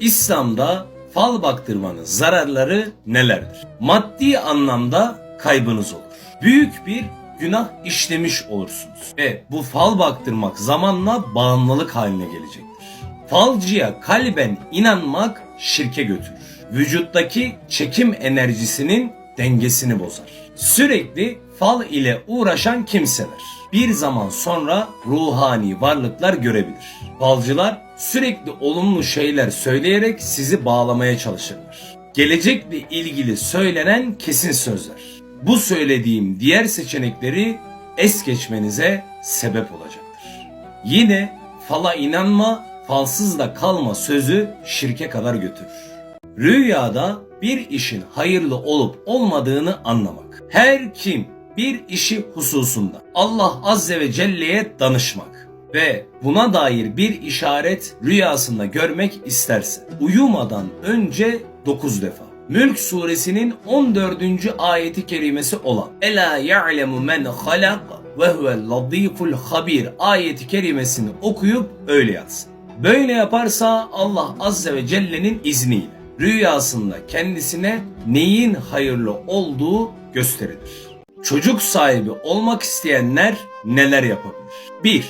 İslam'da fal baktırmanın zararları nelerdir? Maddi anlamda kaybınız olur. Büyük bir günah işlemiş olursunuz. Ve bu fal baktırmak zamanla bağımlılık haline gelecektir. Falcıya kalben inanmak şirke götürür. Vücuttaki çekim enerjisinin dengesini bozar. Sürekli fal ile uğraşan kimseler bir zaman sonra ruhani varlıklar görebilir. Falcılar sürekli olumlu şeyler söyleyerek sizi bağlamaya çalışırlar. Gelecekle ilgili söylenen kesin sözler. Bu söylediğim diğer seçenekleri es geçmenize sebep olacaktır. Yine fala inanma, falsız da kalma sözü şirke kadar götürür. Rüyada bir işin hayırlı olup olmadığını anlamak. Her kim bir işi hususunda Allah Azze ve Celle'ye danışmak ve buna dair bir işaret rüyasında görmek isterse uyumadan önce 9 defa Mülk suresinin 14. ayeti kerimesi olan Ela ya'lemu men halak ve huvel latiful habir ayeti kerimesini okuyup öyle yatsın. Böyle yaparsa Allah Azze ve Celle'nin izniyle rüyasında kendisine neyin hayırlı olduğu gösterilir. Çocuk sahibi olmak isteyenler neler yapabilir? 1.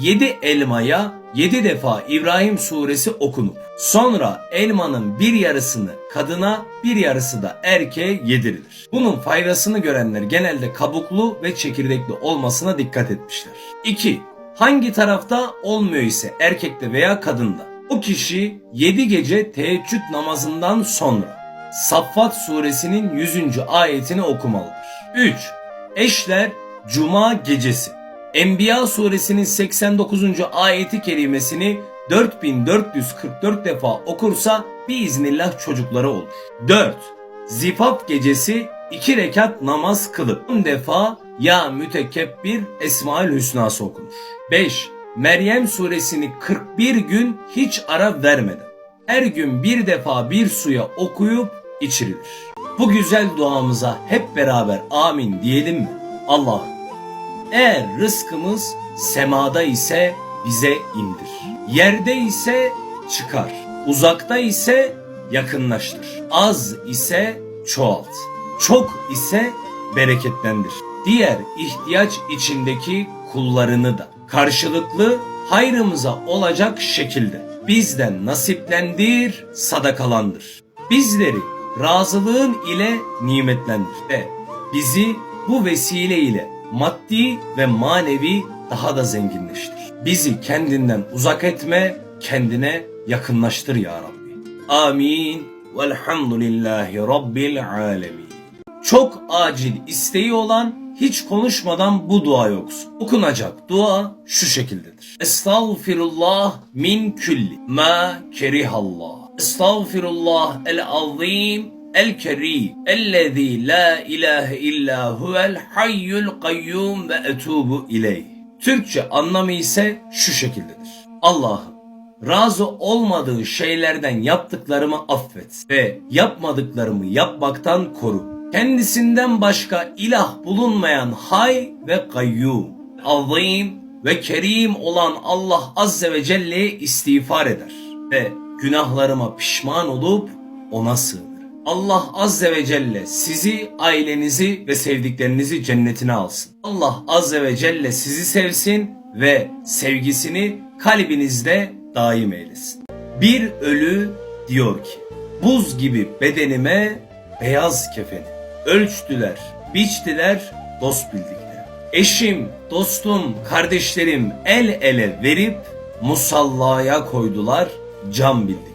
7 elmaya 7 defa İbrahim suresi okunup sonra elmanın bir yarısını kadına bir yarısı da erkeğe yedirilir. Bunun faydasını görenler genelde kabuklu ve çekirdekli olmasına dikkat etmişler. 2. Hangi tarafta olmuyor ise erkekte veya kadında o kişi 7 gece teheccüd namazından sonra Saffat suresinin 100. ayetini okumalıdır. 3. Eşler Cuma gecesi Enbiya suresinin 89. ayeti kerimesini 4444 defa okursa biiznillah çocukları olur. 4. Zifaf gecesi 2 rekat namaz kılıp 10 defa ya mütekebbir Esmaül Hüsnası okunur. 5. Meryem suresini 41 gün hiç ara vermeden her gün bir defa bir suya okuyup içirilir. Bu güzel duamıza hep beraber amin diyelim mi? Allah eğer rızkımız semada ise bize indir. Yerde ise çıkar. Uzakta ise yakınlaştır. Az ise çoğalt. Çok ise bereketlendir. Diğer ihtiyaç içindeki kullarını da karşılıklı hayrımıza olacak şekilde bizden nasiplendir, sadakalandır. Bizleri razılığın ile nimetlendir ve bizi bu vesile ile maddi ve manevi daha da zenginleştir. Bizi kendinden uzak etme, kendine yakınlaştır ya Rabbi. Amin. Velhamdülillahi Rabbil alemin. Çok acil isteği olan hiç konuşmadan bu dua yoksun. Okunacak dua şu şekildedir. Estağfirullah min külli ma kerihallah. Estağfirullah el azim el kerim ellezî la ilahe illa huvel hayyul kayyum ve etubu ileyh. Türkçe anlamı ise şu şekildedir. Allah'ım razı olmadığı şeylerden yaptıklarımı affet ve yapmadıklarımı yapmaktan koru. Kendisinden başka ilah bulunmayan hay ve kayyum, azim ve kerim olan Allah Azze ve Celle'ye istiğfar eder ve günahlarıma pişman olup ona sığınır. Allah Azze ve Celle sizi, ailenizi ve sevdiklerinizi cennetine alsın. Allah Azze ve Celle sizi sevsin ve sevgisini kalbinizde daim eylesin. Bir ölü diyor ki, buz gibi bedenime beyaz kefeni. Ölçtüler, biçtiler, dost bildikleri. Eşim, dostum, kardeşlerim el ele verip musallaya koydular can bildikleri.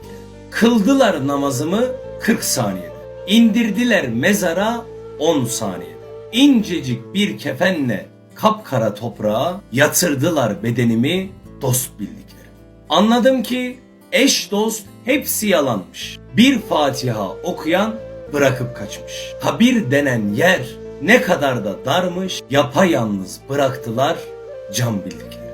Kıldılar namazımı 40 saniyede. İndirdiler mezara 10 saniyede. İncecik bir kefenle kapkara toprağa yatırdılar bedenimi dost bildikleri. Anladım ki eş dost hepsi yalanmış. Bir Fatiha okuyan bırakıp kaçmış. Kabir denen yer ne kadar da darmış, yapayalnız bıraktılar can bildikleri.